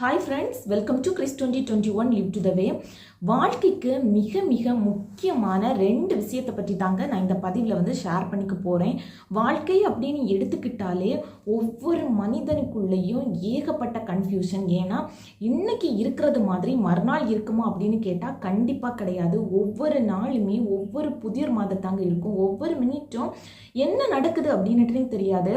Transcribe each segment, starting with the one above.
Hi friends welcome to Chris twenty twenty one live to the way வாழ்க்கைக்கு மிக மிக முக்கியமான ரெண்டு விஷயத்தை பற்றி தாங்க நான் இந்த பதிவில் வந்து ஷேர் பண்ணிக்க போகிறேன் வாழ்க்கை அப்படின்னு எடுத்துக்கிட்டாலே ஒவ்வொரு மனிதனுக்குள்ளேயும் ஏகப்பட்ட கன்ஃபியூஷன் ஏன்னா இன்னைக்கு இருக்கிறது மாதிரி மறுநாள் இருக்குமா அப்படின்னு கேட்டால் கண்டிப்பாக கிடையாது. ஒவ்வொரு நாளுமே ஒவ்வொரு புதிர் மாதத்தாங்க இருக்கும். ஒவ்வொரு மினிட்டும் என்ன நடக்குது அப்படின்னுட்டுனே தெரியாது.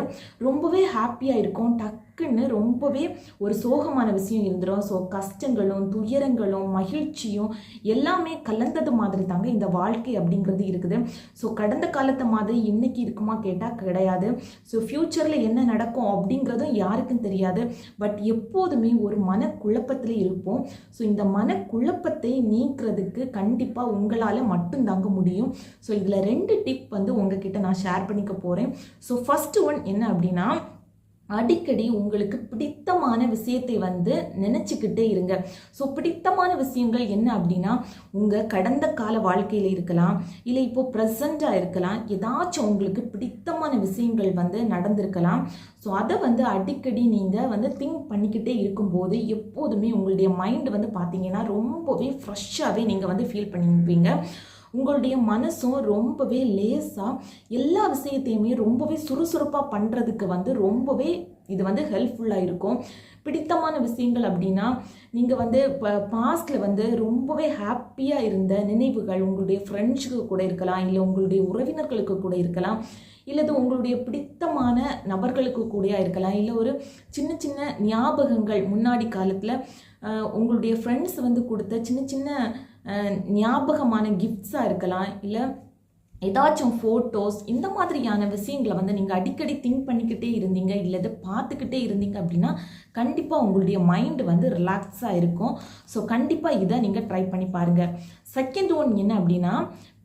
ரொம்பவே ஹாப்பியாக இருக்கும். டக்குன்னு ரொம்பவே ஒரு சோகமான விஷயம் இருந்துடும் ஸோ கஷ்டங்களும் துயரங்களும் மகிழ்ச்சியும் எல்லாமே கலந்தது மாதிரி தாங்க இந்த வாழ்க்கை அப்படிங்கிறது இருக்குது. ஸோ கடந்த காலத்தை மாதிரி இன்னைக்கு இருக்குமா கேட்டால் கிடையாது. ஸோ ஃப்யூச்சரில் என்ன நடக்கும் அப்படிங்கிறதும் யாருக்கும் தெரியாது. பட் எப்போதுமே ஒரு மனக்குழப்பத்தில் இருப்போம். ஸோ இந்த மனக்குழப்பத்தை நீக்கிறதுக்கு கண்டிப்பாக உங்களால் மட்டும்தாங்க முடியும். ஸோ இதில் ரெண்டு டிப் வந்து உங்ககிட்ட நான் ஷேர் பண்ணிக்க போகிறேன் ஸோ ஃபஸ்ட்டு ஒன் என்ன அப்படின்னா அடிக்கடி உங்களுக்கு பிடித்தமான விஷயத்தை வந்து நினச்சிக்கிட்டே இருங்க. ஸோ பிடித்தமான விஷயங்கள் என்ன அப்படின்னா உங்கள் கடந்த கால வாழ்க்கையில் இருக்கலாம் இல்லை இப்போ ப்ரெசண்ட்டாக இருக்கலாம் ஏதாச்சும் உங்களுக்கு பிடித்தமான விஷயங்கள் வந்து நடந்திருக்கலாம். ஸோ அதை வந்து அடிக்கடி நீங்கள் வந்து திங்க் பண்ணிக்கிட்டே இருக்கும்போது எப்போதுமே உங்களுடைய மைண்ட் வந்து பார்த்தீங்கன்னா ரொம்பவே ஃப்ரெஷ்ஷாகவே நீங்கள் வந்து ஃபீல் பண்ணிப்பீங்க. உங்களுடைய மனசும் ரொம்பவே லேசாக எல்லா விஷயத்தையுமே ரொம்பவே சுறுசுறுப்பாக பண்ணுறதுக்கு வந்து ரொம்பவே இது வந்து ஹெல்ப்ஃபுல்லாக இருக்கும். பிடித்தமான விஷயங்கள் அப்படின்னா நீங்கள் வந்து இப்போ பாஸ்டில் வந்து ரொம்பவே ஹாப்பியாக இருந்த நினைவுகள் உங்களுடைய ஃப்ரெண்ட்ஸுக்கு கூட இருக்கலாம் இல்லை உங்களுடைய உறவினர்களுக்கு கூட இருக்கலாம் இல்லது உங்களுடைய பிடித்தமான நபர்களுக்கு கூட இருக்கலாம் இல்லை ஒரு சின்ன சின்ன ஞாபகங்கள் முன்னாடி காலத்தில் உங்களுடைய ஃப்ரெண்ட்ஸ் வந்து கொடுத்த சின்ன சின்ன ஞாபகமான கிஃப்ட்ஸாக இருக்கலாம் இல்லை ஏதாச்சும் ஃபோட்டோஸ் இந்த மாதிரியான விஷயங்களை வந்து நீங்கள் அடிக்கடி திங்க் பண்ணிக்கிட்டே இருந்தீங்க இல்லது பார்த்துக்கிட்டே இருந்தீங்க அப்படின்னா கண்டிப்பாக உங்களுடைய மைண்டு வந்து ரிலாக்ஸாக இருக்கும். ஸோ கண்டிப்பாக இதை நீங்கள் ட்ரை பண்ணி பாருங்கள் செகண்ட் ஒன் என்ன அப்படின்னா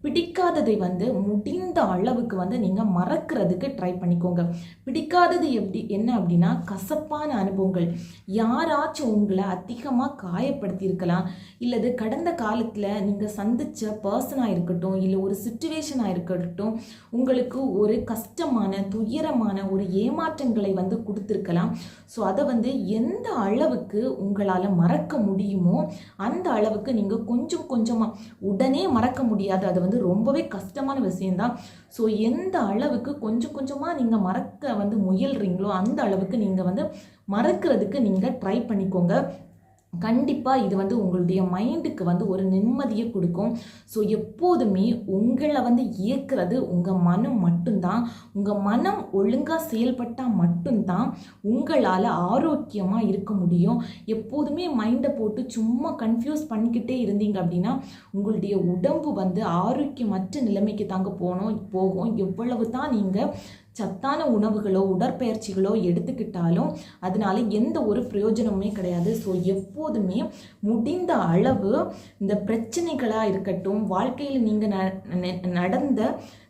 பிடிக்காததை வந்து முடிந்த அளவுக்கு வந்து நீங்கள் மறக்கிறதுக்கு ட்ரை பண்ணிக்கோங்க. பிடிக்காதது எப்படி? என்ன அப்படின்னா கசப்பான அனுபவங்கள். யாராச்சும் உங்களை அதிகமாக காயப்படுத்தியிருக்கலாம். இல்லது கடந்த காலத்தில் நீங்கள் சந்தித்த பர்சனாக இருக்கட்டும் இல்லை ஒரு சுச்சுவேஷனாக இருக்கட்டும் உங்களுக்கு ஒரு கஷ்டமான துயரமான ஒரு ஏமாற்றங்களை வந்து கொடுத்துருக்கலாம். ஸோ அதை வந்து எந்த அளவுக்கு உங்களால் மறக்க முடியுமோ அந்த அளவுக்கு நீங்கள் கொஞ்சம் கொஞ்சமாக உடனே மறக்க முடியாது. அதை வந்து வந்து ரொம்பவே கஷ்டமான விஷயம்தான். ஸோ எந்த அளவுக்கு கொஞ்சம் கொஞ்சமாக நீங்கள் மறக்க வந்து முயல்றீங்களோ அந்த அளவுக்கு நீங்கள் வந்து மறக்கிறதுக்கு நீங்கள் ட்ரை பண்ணிக்கோங்க. கண்டிப்பாக இது வந்து உங்களுடைய மைண்டுக்கு வந்து ஒரு நிம்மதியை கொடுக்கும். ஸோ எப்போதுமே உங்களை வந்து இயக்குறது உங்கள் மனம் மட்டும்தான். உங்கள் மனம் ஒழுங்காக செயல்பட்டால் மட்டும்தான் உங்களால் ஆரோக்கியமாக இருக்க முடியும். எப்போதுமே மைண்டை போட்டு சும்மா கன்ஃபியூஸ் பண்ணிக்கிட்டே இருந்தீங்க அப்படின்னா உங்களுடைய உடம்பு வந்து ஆரோக்கியமற்ற நிலைமைக்கு தாங்க போனோம் போகும். எவ்வளவு தான் நீங்கள் சத்தான உணவுகளோ உடற்பயிற்சிகளோ எடுத்துக்கிட்டாலும் அதனால எந்த ஒரு பிரயோஜனமுமே கிடையாது. ஸோ எப்போதுமே முடிந்த அளவு இந்த பிரச்சனைகளாக இருக்கட்டும் வாழ்க்கையில் நீங்கள் நடந்த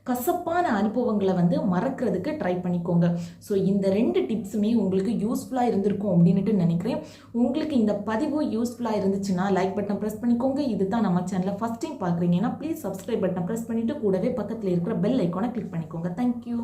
கசப்பான அனுபவங்களை வந்து மறக்கிறதுக்கு ட்ரை பண்ணிக்கோங்க. ஸோ இந்த ரெண்டு டிப்ஸுமே உங்களுக்கு யூஸ்ஃபுல்லாக இருந்திருக்கும் அப்படின்ட்டு நினைக்கிறேன். உங்களுக்கு இந்த பதிவு யூஸ்ஃபுல்லாக இருந்துச்சுன்னா லைக் பட்டன் ப்ரெஸ் பண்ணிக்கோங்க. இது தான் நம்ம சேனலில் ஃபஸ்ட் டைம் பார்க்குறீங்கன்னா ப்ளீஸ் சப்ஸ்கிரைப் பட்டன் ப்ரெஸ் பண்ணிவிட்டு கூடவே பக்கத்தில் இருக்கிற பெல் ஐக்கானை கிளிக் பண்ணிக்கோங்க. தேங்க்யூ